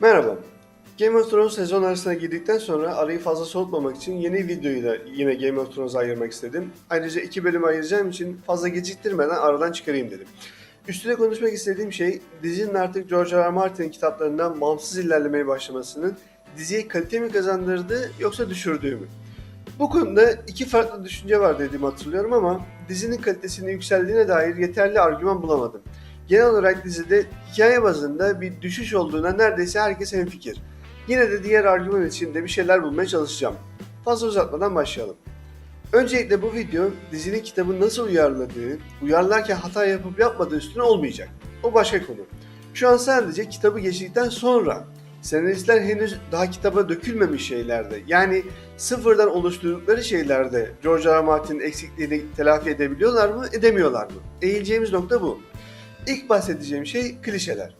Merhaba. Game of Thrones sezon arasına girdikten sonra arayı fazla soğutmamak için yeni videoyu da yine Game of Thrones'a ayırmak istedim. Ayrıca iki bölüm ayıracağım için fazla geciktirmeden aradan çıkarayım dedim. Üstüne konuşmak istediğim şey dizinin artık George R. R. Martin'in kitaplarından bağımsız ilerlemeye başlamasının diziye kalite mi kazandırdı yoksa düşürdüğü mü? Bu konuda iki farklı düşünce var dediğimi hatırlıyorum ama dizinin kalitesinin yükseldiğine dair yeterli argüman bulamadım. Genel olarak dizide hikaye bazında bir düşüş olduğuna neredeyse herkes hemfikir. Yine de diğer argüman için de bir şeyler bulmaya çalışacağım. Fazla uzatmadan başlayalım. Öncelikle bu video dizinin kitabı nasıl uyarladığı, uyarlarken hata yapıp yapmadığı üstüne olmayacak. O başka konu. Şu an sadece kitabı geçtikten sonra senaristler henüz daha kitaba dökülmemiş şeylerde yani sıfırdan oluşturdukları şeylerde George R. R. Martin'in eksikliğini telafi edebiliyorlar mı, edemiyorlar mı? Eğileceğimiz nokta bu. İlk bahsedeceğim şey klişeler.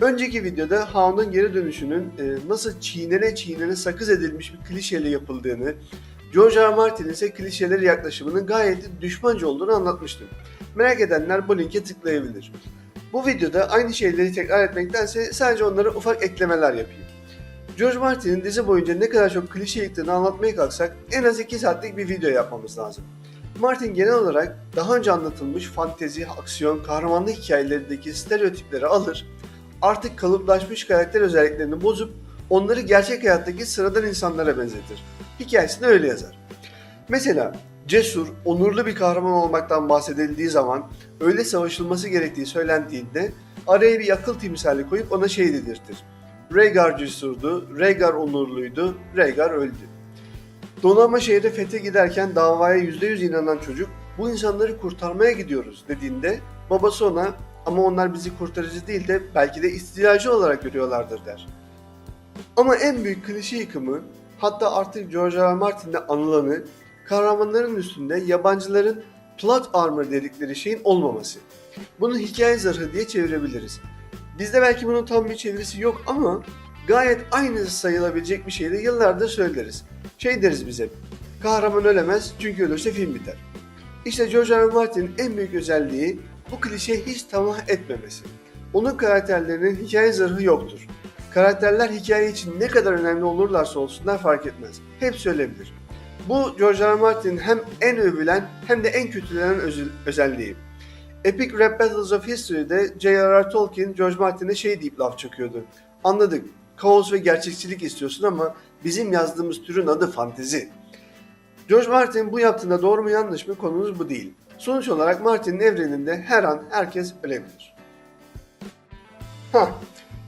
Önceki videoda Hound'un geri dönüşünün e, nasıl çiğnene çiğnene sakız edilmiş bir klişeyle yapıldığını, George R. Martin ise klişeleri yaklaşımının gayet düşmanca olduğunu anlatmıştım. Merak edenler bu linke tıklayabilir. Bu videoda aynı şeyleri tekrar etmektense sadece onlara ufak eklemeler yapayım. George Martin'in dizi boyunca ne kadar çok klişe yıktığını anlatmaya kalksak en az 2 saatlik bir video yapmamız lazım. Martin genel olarak daha önce anlatılmış fantezi, aksiyon, kahramanlık hikayelerindeki stereotipleri alır, artık kalıplaşmış karakter özelliklerini bozup onları gerçek hayattaki sıradan insanlara benzetir. Hikayesini öyle yazar. Mesela cesur, onurlu bir kahraman olmaktan bahsedildiği zaman öyle savaşılması gerektiği söylendiğinde araya bir akıl timsali koyup ona şey dedirtir. Rhaegar cesurdu, Rhaegar onurluydu, Rhaegar öldü. Donanma şehre fethe giderken davaya %100 inanan çocuk bu insanları kurtarmaya gidiyoruz dediğinde babası ona ama onlar bizi kurtarıcı değil de belki de istilacı olarak görüyorlardır der. Ama en büyük klişe yıkımı hatta artık George R. R. Martin'de anılanı kahramanların üstünde yabancıların plot armor dedikleri şeyin olmaması. Bunu hikaye zırhı diye çevirebiliriz. Bizde belki bunun tam bir çevirisi yok ama gayet aynısı sayılabilecek bir şeyi de yıllardır söyleriz. Şey deriz bize, kahraman ölemez çünkü ölürse film biter. İşte George R. Martin'in en büyük özelliği bu klişeyi hiç tamah etmemesi. Onun karakterlerinin hikaye zırhı yoktur. Karakterler hikaye için ne kadar önemli olurlarsa olsunlar fark etmez. Hepsi ölebilir. Bu George R. Martin'in hem en övülen hem de en kötülenen özelliği. Epic Rap Battles of History'de J.R.R. Tolkien George Martin'e şey deyip laf çakıyordu. Anladık, kaos ve gerçekçilik istiyorsun ama bizim yazdığımız türün adı fantezi. George Martin bu yaptığında doğru mu yanlış mı konumuz bu değil. Sonuç olarak Martin'in evreninde her an herkes ölebilir. Hah,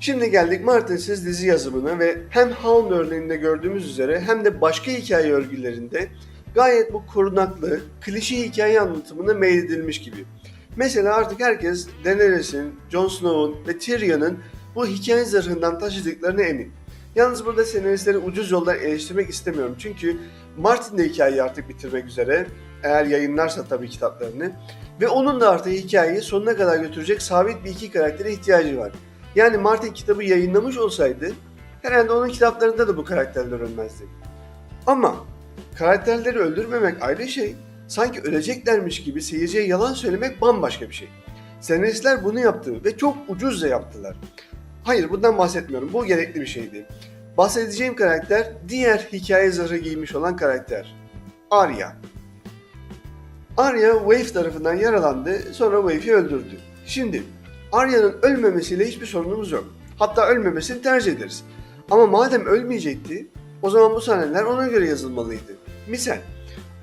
şimdi geldik Martin'siz dizi yazımına ve hem Hound örneğinde gördüğümüz üzere hem de başka hikaye örgülerinde gayet bu korunaklı, klişe hikaye anlatımına meyledilmiş gibi. Mesela artık herkes Daenerys'in, Jon Snow'un ve Tyrion'un bu hikaye zırhından taşıdıklarına emin. Yalnız burada senaristleri ucuz yoldan eleştirmek istemiyorum çünkü Martin de hikayeyi artık bitirmek üzere eğer yayınlarsa tabii kitaplarını ve onun da artık hikayeyi sonuna kadar götürecek sabit bir iki karaktere ihtiyacı var. Yani Martin kitabı yayınlamış olsaydı herhalde onun kitaplarında da bu karakterler ölmezdi. Ama karakterleri öldürmemek ayrı şey, sanki öleceklermiş gibi seyirciye yalan söylemek bambaşka bir şey. Senaristler bunu yaptı ve çok ucuzca yaptılar. Hayır bundan bahsetmiyorum, bu gerekli bir şeydi. Bahsedeceğim karakter diğer hikaye zırhı giymiş olan karakter. Arya. Arya Wave tarafından yaralandı, sonra Wave'i öldürdü. Şimdi Arya'nın ölmemesiyle hiçbir sorunumuz yok. Hatta ölmemesini tercih ederiz. Ama madem ölmeyecekti, o zaman bu sahneler ona göre yazılmalıydı. Misal,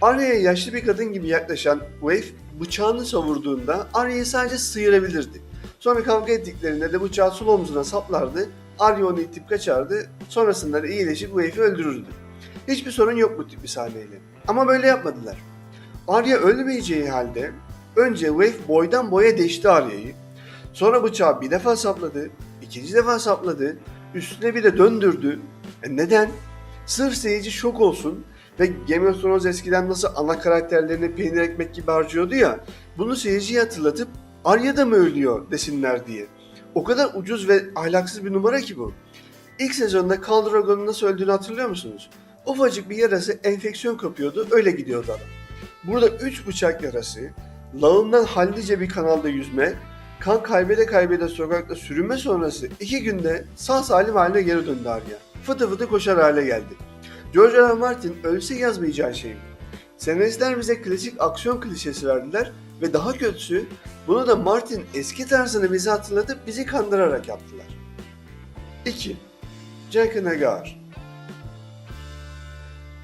Arya'ya yaşlı bir kadın gibi yaklaşan Wave bıçağını savurduğunda Arya'yı sadece sıyırabilirdi. Sonra kavga ettiklerinde de bıçağı sol omzuna saplardı, Arya itip kaçardı, sonrasında da iyileşip Wave'i öldürürdü. Hiçbir sorun yok bu tip bir sahneyle. Ama böyle yapmadılar. Arya ölmeyeceği halde önce Wave boydan boya deşti Arya'yı. Sonra bıçağı bir defa sapladı, ikinci defa sapladı, üstüne bir de döndürdü. E neden? Sırf seyirci şok olsun ve Game of Thrones eskiden nasıl ana karakterlerini peynir ekmek gibi harcıyordu ya, bunu seyirciye hatırlatıp Arya da mı ölüyor desinler diye. O kadar ucuz ve ahlaksız bir numara ki bu. İlk sezonda Khal Drogo'nun nasıl öldüğünü hatırlıyor musunuz? Ufacık bir yarası enfeksiyon kapıyordu, öyle gidiyordu adam. Burada 3 bıçak yarası, lağımdan hallice bir kanalda yüzme, kan kaybede kaybede sokakta sürünme sonrası iki günde sağ salim haline geri döndü Arya. Fıtı fıtı koşar hale geldi. George R. R. Martin ölse yazmayacağı şey mi? Senaristler bize klasik aksiyon klişesi verdiler ve daha kötüsü bunu da Martin eski tarzını bize hatırlatıp bizi kandırarak yaptılar. 2. Jack Nagar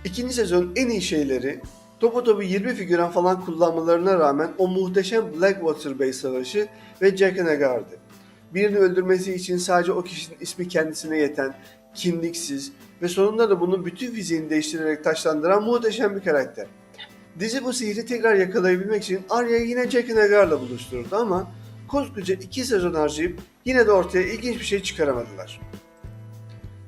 İkinci sezon en iyi şeyleri topu topu 20 figüran falan kullanmalarına rağmen o muhteşem Blackwater Bay Savaşı ve Jack Nagar'dı. Birini öldürmesi için sadece o kişinin ismi kendisine yeten, kimliksiz ve sonunda da bunun bütün fiziğini değiştirerek taşlandıran muhteşem bir karakter. Dizi bu sihri tekrar yakalayabilmek için Arya'yı yine Jack Nagar'la buluşturdu ama koskoca iki sezon harcayıp yine de ortaya ilginç bir şey çıkaramadılar.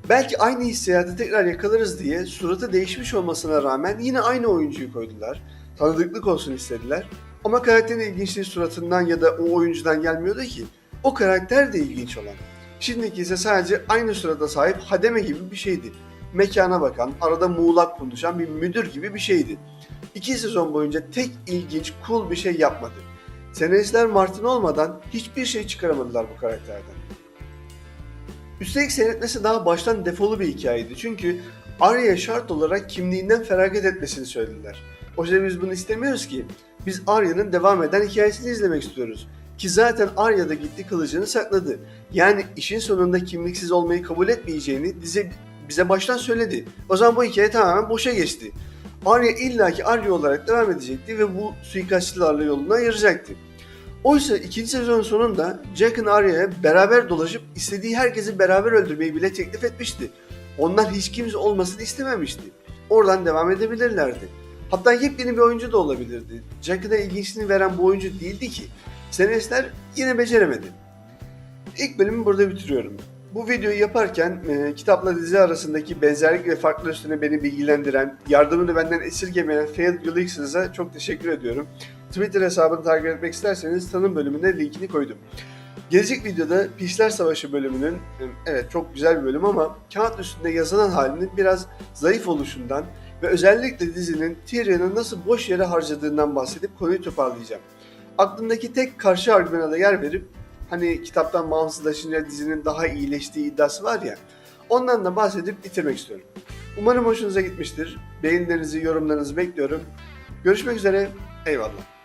Belki aynı hissiyatı tekrar yakalarız diye suratı değişmiş olmasına rağmen yine aynı oyuncuyu koydular. Tanıdıklık olsun istediler. Ama karakterin ilginçliği suratından ya da o oyuncudan gelmiyordu ki. O karakter de ilginç olan. Şimdiki ise sadece aynı surata sahip hademe gibi bir şeydi. Mekana bakan, arada muğlak konuşan bir müdür gibi bir şeydi. İki sezon boyunca tek ilginç, cool bir şey yapmadı. Senaristler Martin olmadan hiçbir şey çıkaramadılar bu karakterden. Üstelik seyretmesi daha baştan defolu bir hikayeydi. Çünkü Arya'ya şart olarak kimliğinden feragat etmesini söylediler. Oysa biz bunu istemiyoruz ki. Biz Arya'nın devam eden hikayesini izlemek istiyoruz. Ki zaten Arya da gitti kılıcını sakladı. Yani işin sonunda kimliksiz olmayı kabul etmeyeceğini dize, bize baştan söyledi. O zaman bu hikaye tamamen boşa geçti. Arya illaki Arya olarak devam edecekti ve bu suikastçılarla yoluna ayıracaktı. Oysa ikinci sezon sonunda Jack'ın Arya'ya beraber dolaşıp istediği herkesi beraber öldürmeyi bile teklif etmişti. Ondan hiç kimse olmasını istememişti. Oradan devam edebilirlerdi. Hatta yepyeni bir oyuncu da olabilirdi. Jack'a da ilginçliğini veren bu oyuncu değildi ki. Senaristler yine beceremedi. İlk bölümü burada bitiriyorum. Bu videoyu yaparken e, kitapla dizi arasındaki benzerlik ve farklar üstüne beni bilgilendiren, yardımını benden esirgemeyen Failed Ulyses'a çok teşekkür ediyorum. Twitter hesabını takip etmek isterseniz tanım bölümüne linkini koydum. Gelecek videoda Pişler Savaşı bölümünün, e, evet çok güzel bir bölüm ama kağıt üstünde yazılan halinin biraz zayıf oluşundan ve özellikle dizinin Tyrion'u nasıl boş yere harcadığından bahsedip konuyu toparlayacağım. Aklımdaki tek karşı argümana da yer verip hani kitaptan bağımsızlaşınca dizinin daha iyileştiği iddiası var ya ondan da bahsedip bitirmek istiyorum. Umarım hoşunuza gitmiştir. Beğenilerinizi, yorumlarınızı bekliyorum. Görüşmek üzere. Eyvallah.